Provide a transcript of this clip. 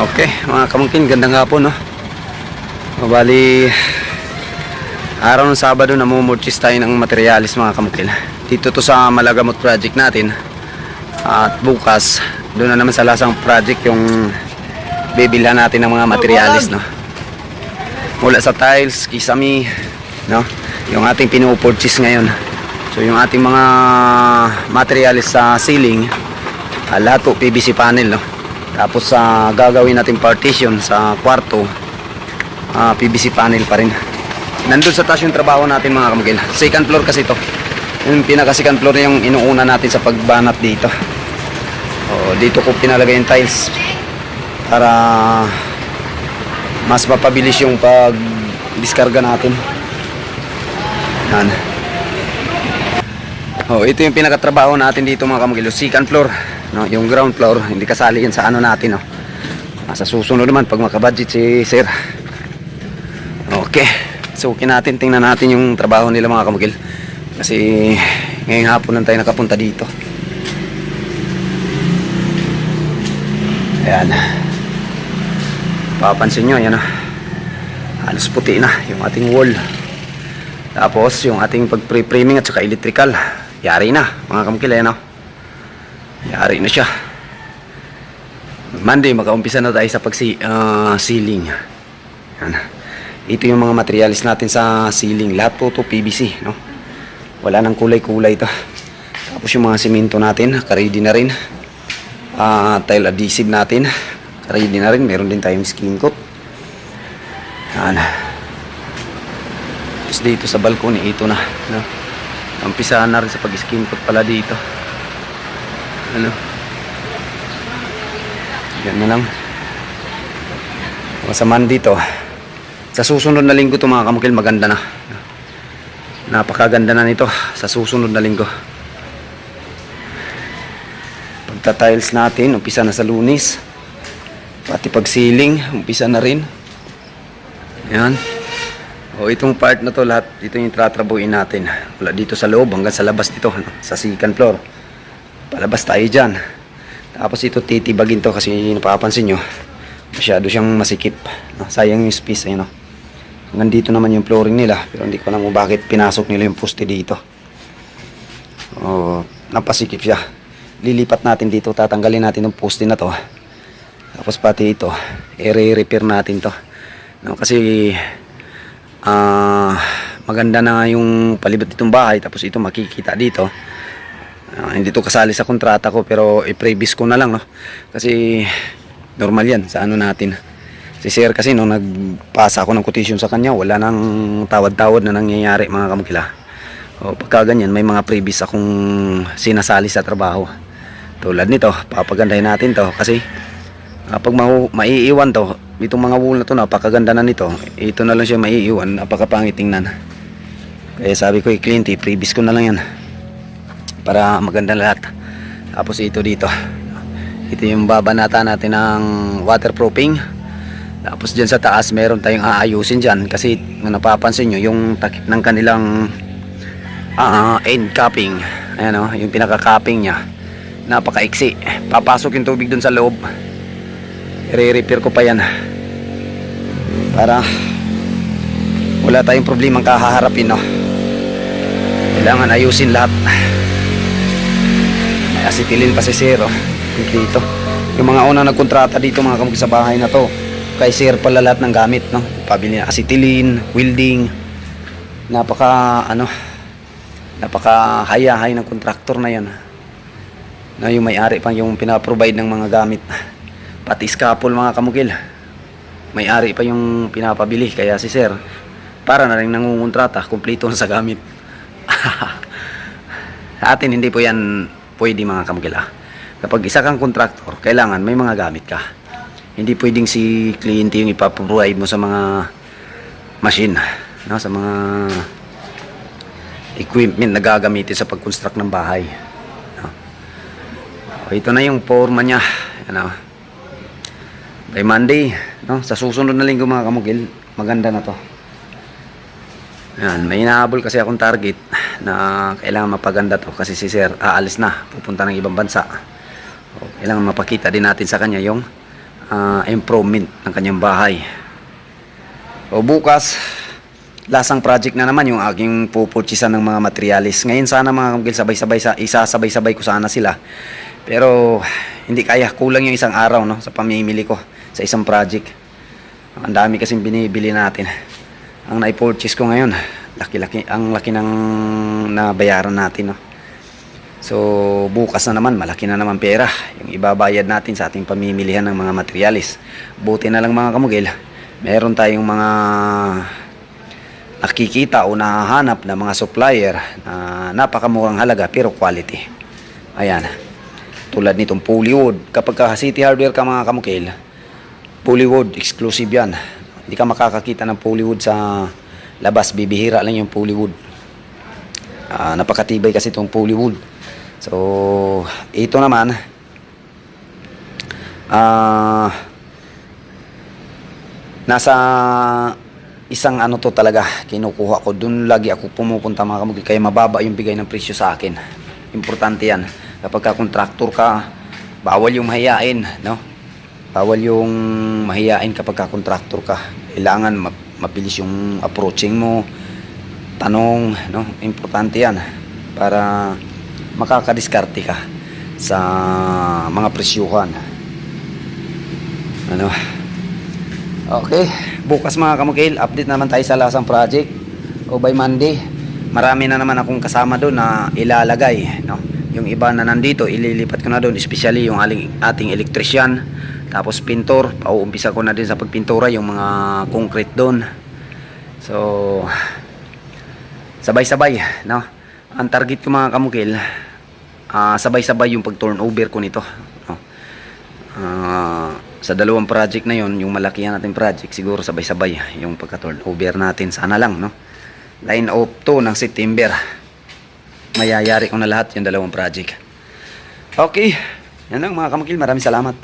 Okay, mga kamungkin, gandang hapon, no? Mabali, araw ng Sabado, namumurchis tayo ng materialis, mga kamungkin. Dito to sa Malagamot project natin. At bukas, doon na naman sa lasang project yung bibilhan natin ng mga materialis, no? Mula sa tiles, kisami, no? Yung ating pinupurchase ngayon. So, yung ating mga materialis sa ceiling, ah, lahat po PVC panel, no? Tapos sa gagawin natin partition sa kwarto, ah, PVC panel pa rin. Nandun sa taas yung trabaho natin mga kamugil. Second floor kasi to. Yung pinaka second floor yung inuuna natin sa pagbanat dito. O, dito ko pinalagay yung tiles para mas mapabilis yung pag diskarga natin. Yan. Oh, ito yung pinakatrabaho natin dito mga kamugilo. Second floor, no, yung ground floor, hindi kasali yan sa ano natin, no. Sa susunod naman pag makabudget si Sir. Okay. So, natin tingnan natin yung trabaho nila mga kamugil. Kasi ngayong hapon lang tayo nakapunta dito. Ayan. Papansin nyo, ayan ah. Halos puti na yung ating wall. Tapos yung ating pag-pre-framing at saka electrical, yari na mga kamukil eh, no? Yari na siya. Monday, makaumpisa na tayo sa pag-ceiling. Yan. Ito yung mga materials natin sa ceiling. Lahat po to PVC, no? Wala nang kulay-kulay to. Tapos yung mga simento natin, ready na rin. Ah, tile adhesive natin, ready na rin. Meron din tayong skin coat. Yan. Tapos dito sa balcony, ito na. No? Umpisahan na rin sa pag-skin coat pala dito. Ano? Yan na lang. Masaman dito. Sa susunod na linggo to mga kamukil, maganda na. Napakaganda na nito sa susunod na linggo. Pagta-tiles natin, umpisa na sa lunis. Pati pag-ceiling, umpisa na rin. Yan. O itong part na to lahat, ito yung tratrabuhin natin. Wala dito sa loob hanggang sa labas dito, ano, sa second floor. Palabas tayo dyan. Tapos ito titibagin to kasi napapansin nyo, masyado siyang masikip. No? Sayang yung space, ayun, no? Hanggang dito naman yung flooring nila, pero hindi ko alam kung bakit pinasok nila yung poste dito. O, napasikip siya. Lilipat natin dito, tatanggalin natin yung poste na to. Tapos pati ito, i-repair natin to. No, kasi ah maganda na yung palibot itong bahay tapos ito makikita dito. Ah, hindi to kasali sa kontrata ko pero i-previous ko na lang no. Kasi normal yan sa ano natin. Si Sir kasi nung nagpasa ako ng quotation sa kanya, wala nang tawad-tawad na nangyayari mga kamukila. O pagka ganyan, may mga previous akong sinasali sa trabaho. Tulad nito, papagandahin natin to kasi kapag mau maiiwan to, itong mga wool na to, napakaganda na nito. Ito na lang siya maiiwan, napakapangit tingnan. Kaya sabi ko, i-clean, i-previous ko na lang yan. Para maganda lahat. Tapos ito dito. Ito yung babanata natin ng waterproofing. Tapos dyan sa taas, meron tayong aayusin dyan. Kasi napapansin nyo, yung takip ng kanilang ah, end capping. Ayan o, yung pinaka-capping niya. Napaka-iksi. Papasok yung tubig dun sa loob i-repair ko pa yan para wala tayong problemang kahaharapin no kailangan ayusin lahat asitilin pa si Sir oh. dito yung mga unang nagkontrata dito mga kamag sa bahay na to kay Sir pala lahat ng gamit no? Pabili ng asitilin welding. Napaka ano napaka hayahay ng kontraktor na yan na yung may-ari pa yung pinaprovide ng mga gamit. Pati scaffold mga kamukil may-ari pa yung pinapabili kaya si sir para na rin nangungontrata kumpleto na sa gamit. Sa atin hindi po yan pwede mga kamukil ah. kapag isa kang kontraktor kailangan may mga gamit ka hindi pwedeng si kliyente yung ipaprovide mo sa mga machine no? sa mga equipment na gagamitin sa pag-construct ng bahay no? Ito na yung forma niya ano by Monday, no? Sa susunod na linggo mga kamugil, maganda na to. Yan, may inahabol kasi akong target na kailangan mapaganda to kasi si Sir aalis na, pupunta ng ibang bansa. Kailangan mapakita din natin sa kanya yung ah, improvement ng kanyang bahay. O bukas, lasang project na naman yung aking pupurchisan ng mga materialis. Ngayon sana mga kamukil, sabay-sabay sa isasabay-sabay ko sana sila. Pero hindi kaya, kulang yung isang araw no sa pamimili ko sa isang project. Ang dami kasing binibili natin. Ang na-purchase ko ngayon, laki-laki ang laki ng nabayaran natin no. So bukas na naman malaki na naman pera yung ibabayad natin sa ating pamimilihan ng mga materialis. Buti na lang mga kamugil, meron tayong mga nakikita o nahahanap na mga supplier na napakamurang halaga pero quality. Ayan. Tulad nitong Polywood. Kapag ka City Hardware ka mga kamukil, Polywood exclusive yan. Hindi ka makakakita ng Polywood sa labas. Bibihira lang yung Polywood. Ah, napakatibay kasi itong Polywood. So, ito naman, ah, nasa isang ano to talaga kinukuha ko doon lagi ako pumupunta mga kamugil kaya mababa yung bigay ng presyo sa akin importante yan kapag ka contractor ka bawal yung mahiyain no bawal yung mahiyain kapag ka contractor ka kailangan ma- mabilis yung approaching mo tanong no importante yan para makakadiskarte ka sa mga presyuhan ano Okay, bukas mga kamukil, update naman tayo sa lasang project. O by Monday, marami na naman akong kasama doon na ilalagay. No? Yung iba na nandito, ililipat ko na doon, especially yung ating electrician. Tapos pintor, pauumpisa ko na din sa pagpintura yung mga concrete doon. So, sabay-sabay, no? Ang target ko mga kamukil, ah, sabay-sabay yung pag-turnover ko nito. No? Ah, sa dalawang project na yon yung malakihan natin project siguro sabay-sabay yung pagka-turnover natin sana lang no line of 2 ng September mayayari ko na lahat yung dalawang project okay yan lang mga kamakil maraming salamat